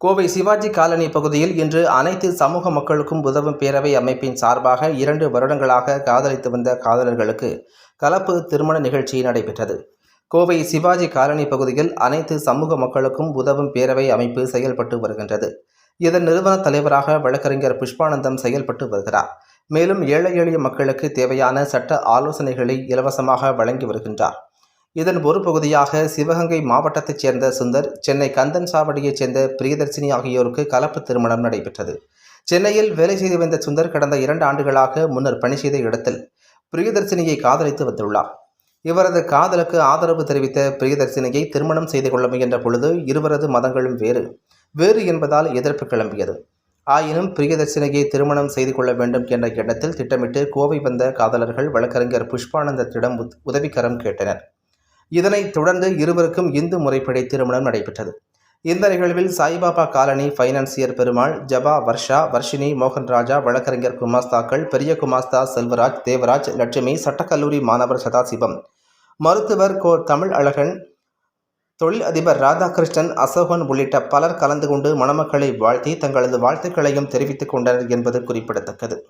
Kovai Sivaji colony பகுதியில் இன்று அனைத்து சமூக மக்களுக்கும் உதவும் பேரவை அமைப்பின் சார்பாக இரண்டு வருடங்களாக காதலித்து வந்த காதலர்களுக்கு கலப்பு திருமண நிகழ்ச்சி நடைபெற்றது. கோவை சிவாஜி காலனி பகுதியில் அனைத்து சமூக மக்களுக்கும் உதவும் பேரவை அமைப்பு செயல்பட்டு வருகின்றது. இதன் நிறுவன தலைவராக வழக்கறிஞர் புஷ்பானந்தம் செயல்பட்டு வருகிறார். மேலும் ஏழை எளிய மக்களுக்கு தேவையான சட்ட ஆலோசனைகளை இலவசமாக வழங்கி வருகின்றார். இதன் ஒரு பகுதியாக சிவகங்கை மாவட்டத்தைச் சேர்ந்த சுந்தர் சென்னை கந்தன் சாவடியைச் சேர்ந்த பிரியதர்சினி ஆகியோருக்கு கலப்பு திருமணம் நடைபெற்றது. சென்னையில் வேலை செய்து வந்த சுந்தர் கடந்த இரண்டு ஆண்டுகளாக முன்னர் பணி செய்த இடத்தில் பிரியதர்சினியை காதலித்து வந்துள்ளார் இவரது காதலுக்கு ஆதரவு தெரிவித்த பிரியதர்சினியை திருமணம் செய்து கொள்ள முயன்ற பொழுது இருவரது மதங்களும் வேறு வேறு என்பதால் எதிர்ப்பு கிளம்பியது. ஆயினும் பிரியதர்சினியை திருமணம் செய்து கொள்ள வேண்டும் என்ற எண்ணத்தில் திட்டமிட்டு கோவை வந்த காதலர்கள் வழக்கறிஞர் புஷ்பானந்தத்திடம் உதவிக்கரம் கேட்டனர். இதனைத் தொடர்ந்து இருவருக்கும் இந்து முறைப்படி திருமணம் நடைபெற்றது. இந்த நிகழ்வில் சாய்பாபா காலனி ஃபைனான்சியர் பெருமாள் ஜபா வர்ஷா வர்ஷினி மோகன்ராஜா வழக்கறிஞர் குமாஸ்தாக்கள் பெரிய குமாஸ்தா செல்வராஜ் தேவராஜ் லட்சுமி சட்டக்கல்லூரி மாணவர் சதாசிவம். மருத்துவர் கோ. தமிழ் அழகன் தொழில் அதிபர் ராதாகிருஷ்ணன் அசோகன் உள்ளிட்ட பலர் கலந்து கொண்டு மணமக்களை வாழ்த்தி தங்களது வாழ்த்துக்களையும் தெரிவித்துக் கொண்டனர் என்பது குறிப்பிடத்தக்கது.